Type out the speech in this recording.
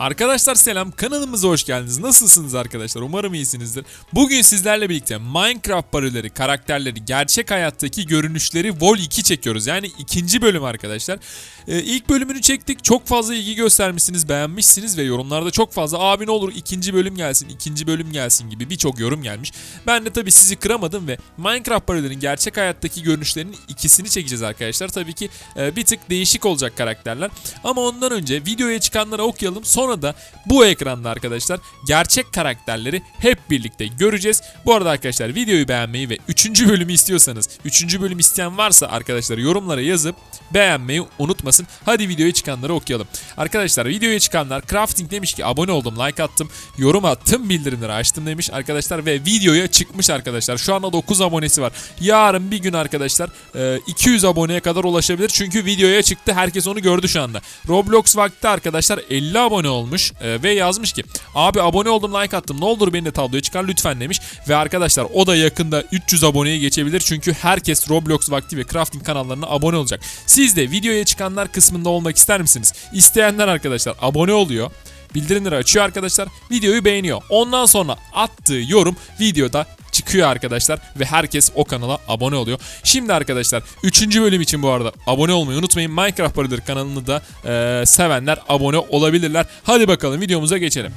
Arkadaşlar selam kanalımıza hoş geldiniz. Nasılsınız arkadaşlar? Umarım iyisinizdir. Bugün sizlerle birlikte Minecraft parodileri, karakterleri, gerçek hayattaki görünüşleri Vol 2 çekiyoruz. Yani ikinci bölüm arkadaşlar. Ee, ilk bölümünü çektik. Çok fazla ilgi göstermişsiniz, beğenmişsiniz ve yorumlarda çok fazla abi ne olur ikinci bölüm gelsin, ikinci bölüm gelsin gibi birçok yorum gelmiş. Ben de tabii sizi kıramadım ve Minecraft parodilerin gerçek hayattaki görünüşlerinin ikisini çekeceğiz arkadaşlar. Tabii ki e, bir tık değişik olacak karakterler. Ama ondan önce videoya çıkanları okuyalım. Sonra da bu ekranda arkadaşlar gerçek karakterleri hep birlikte göreceğiz. Bu arada arkadaşlar videoyu beğenmeyi ve 3. bölümü istiyorsanız 3. bölüm isteyen varsa arkadaşlar yorumlara yazıp beğenmeyi unutmasın. Hadi videoya çıkanları okuyalım. Arkadaşlar videoya çıkanlar Crafting demiş ki abone oldum, like attım, yorum attım, bildirimleri açtım demiş arkadaşlar ve videoya çıkmış arkadaşlar. Şu anda 9 abonesi var. Yarın bir gün arkadaşlar e, 200 aboneye kadar ulaşabilir. Çünkü videoya çıktı. Herkes onu gördü şu anda. Roblox vakti arkadaşlar 50 abone olmuş e, ve yazmış ki abi abone oldum, like attım. Ne olur beni de tabloya çıkar lütfen demiş. Ve arkadaşlar o da yakında 300 aboneye geçebilir. Çünkü herkes Roblox vakti ve Crafting kanallarına abone olacak. Siz de videoya çıkanlar kısmında olmak ister misiniz? İsteyenler arkadaşlar abone oluyor. Bildirimleri açıyor arkadaşlar. Videoyu beğeniyor. Ondan sonra attığı yorum videoda çıkıyor arkadaşlar ve herkes o kanala abone oluyor. Şimdi arkadaşlar 3. bölüm için bu arada abone olmayı unutmayın. Minecraft Parodileri kanalını da eee, sevenler abone olabilirler. Hadi bakalım videomuza geçelim.